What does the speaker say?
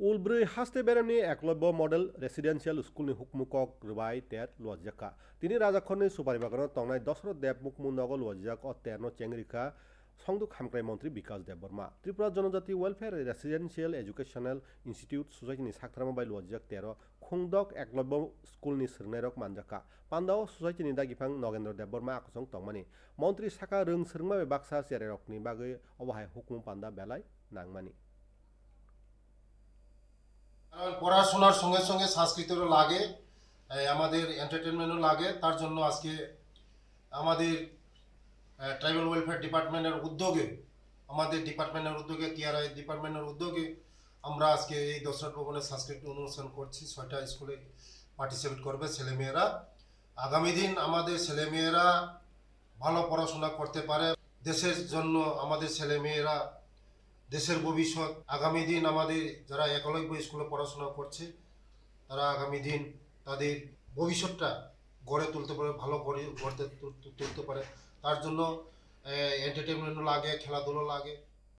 eklobo model residential school ni hukmukok rbai ter luajaka tini rajakhoni supari bagano tongnai dosro dev mukmundogo luajak o terno chengrika সংদুক হামক্রাই মন্ত্রী বিকাশ দেববর্মা ত্রিপুরা জনজাতি welfare residential educational institute সোসাইটিনি সাকথ্রামা বাই লুয়াজিয়াক তেরো খুংদক একলব্য স্কুলনি সিরনাইরক মানজাকা পান্দাও সোসাইটিনি দাগিফাং নগেন্দ্র দেববর্মা আকসং তংমানি মন্ত্রী সাকা রং সিরংমা বে বাক্সা চেরেরকনি বাগৈ অবহায় হুকুম পান্দা বেলাই নাংমানি। পড়াশোনার সঙ্গে সঙ্গে সংস্কৃতিরও লাগে আমাদের এন্টারটেনমেন্টও লাগে। তার জন্য আজকে আমাদের ট্রাইবাল ওয়েলফেয়ার ডিপার্টমেন্টের উদ্যোগে, আমাদের ডিপার্টমেন্টের উদ্যোগে টিআরআই ডিপার্টমেন্টের উদ্যোগে আমরা আজকে এই দশরা ভবনের সাংস্কৃতিক অনুষ্ঠান করছি। ছয়টা স্কুলে পার্টিসিপেট করবে ছেলেমেয়েরা। আগামী দিন আমাদের ছেলেমেয়েরা ভালো পড়াশোনা করতে পারে। দেশের জন্য আমাদের ছেলেমেয়েরা দেশের ভবিষ্যৎ। আগামী দিন আমাদের যারা একলব্য স্কুলে পড়াশোনা করছে, তারা আগামী দিন তাদের ভবিষ্যৎটা গড়ে তুলতে পারে, ভালো গড়ে গড়তে তুলতে পারে। তার জন্য এন্টারটেনমেন্টও লাগে, খেলাধুলো লাগে।